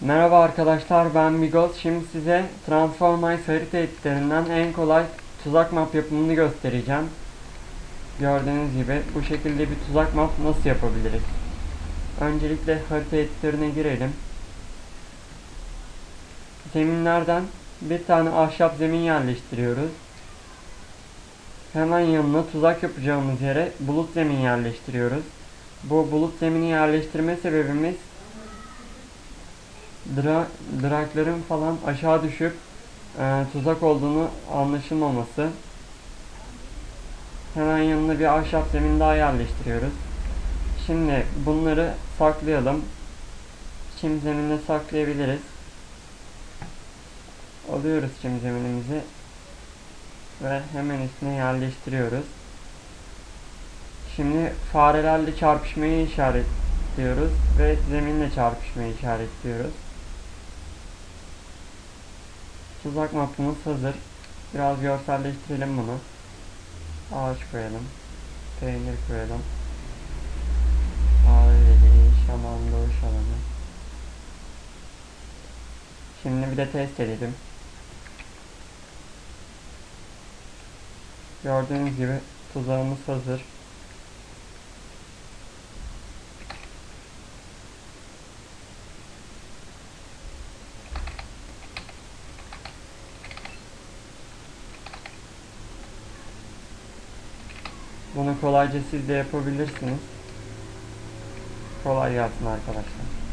Merhaba arkadaşlar ben Migos. Şimdi size Transformice harita editlerinden en kolay tuzak map yapımını göstereceğim. Gördüğünüz gibi bu şekilde bir tuzak map nasıl yapabiliriz? Öncelikle harita editörüne girelim. Zeminlerden bir tane ahşap zemin yerleştiriyoruz. Hemen yanına tuzak yapacağımız yere bulut zemin yerleştiriyoruz. Bu bulut zemini yerleştirme sebebimiz dra drakların falan aşağı düşüp e, tuzak olduğunu anlaşılmaması. Hemen yanına bir ahşap zemin daha yerleştiriyoruz. Şimdi bunları saklayalım. Çim zeminine saklayabiliriz. Alıyoruz çim zeminimizi ve hemen üstüne yerleştiriyoruz. Şimdi farelerle çarpışmayı işaretliyoruz ve zeminle çarpışmayı işaretliyoruz. Tuzak mapımız hazır. Biraz görselleştirelim bunu. Ağaç koyalım. Peynir koyalım. Ağrılı, şaman, doğuş alanı. Şimdi bir de test edelim. Gördüğünüz gibi tuzağımız hazır. Bunu kolayca siz de yapabilirsiniz. Kolay gelsin arkadaşlar.